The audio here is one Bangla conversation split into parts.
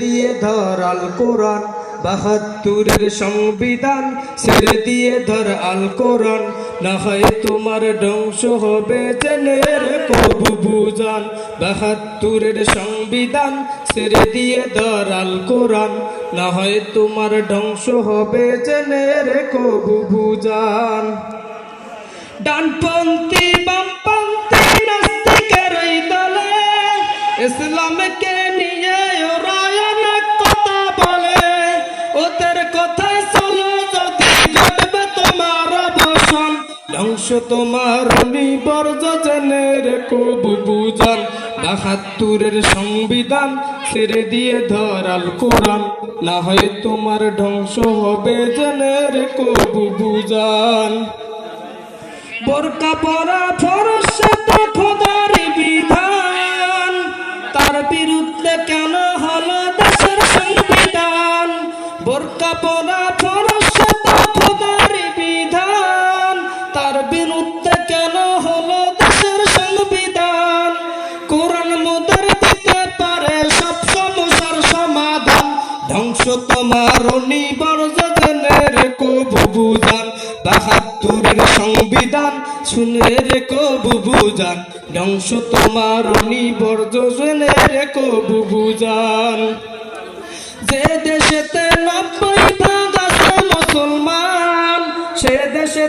দিয়ে ধর আল কোরআন। বাহাত্তরের সংবিধান ছেড়ে দিয়ে ধর আল কোরআন। না হয় তোমার ধ্বংস হবে জেনের কবু বুজান বাহাত্তরের সংবিধান ছেড়ে দিয়ে ধর আল কোরআন। না হয় তোমার ধ্বংস হবে জেনের কবু বুজান ডানপন্থী বামপন্থী ধ্বংস তোমার নিবর্জ জেনের খুব বুঝান। সংবিধান ছেড়ে দিয়ে ধরাল কোরআন। না হয় তোমার ধ্বংস হবে জেনের বুঝান। বোরকা পরা ফরসে তো খোদার বিধান। তার বিরুদ্ধে কেন হলো দেশের সংবিধান? বোরকা পরা ফরসে তো খোদার বিধান। বিরুদ্ধে হলো দেশের সংবিধান? কোরআন মোদের দিতে পারে সব সমস্যার সমাধান। ধ্বংস তোমার বাহাত্তরের সংবিধান শুনে রে কবু বুঝান। ধ্বংস তোমার যে দেশেতে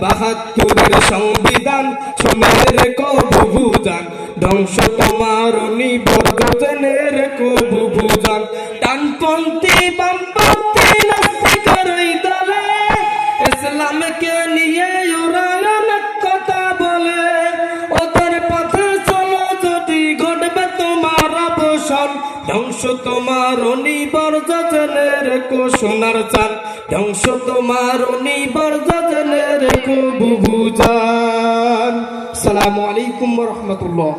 বাহাত্তরের সংবিধান সমের কবু বুঝান ধ্বংস তোমার নিবর্তনের জেনের কবু বুঝান ডানপন্থী বামপন্থী অবসান ধ্বংস তোমার অনিবর্জ জনের কো সোনার চান ধ্বংস তোমার অনিবর্জ জনের কো বুবুজান সালামু আলাইকুম রহমতুল্লাহ।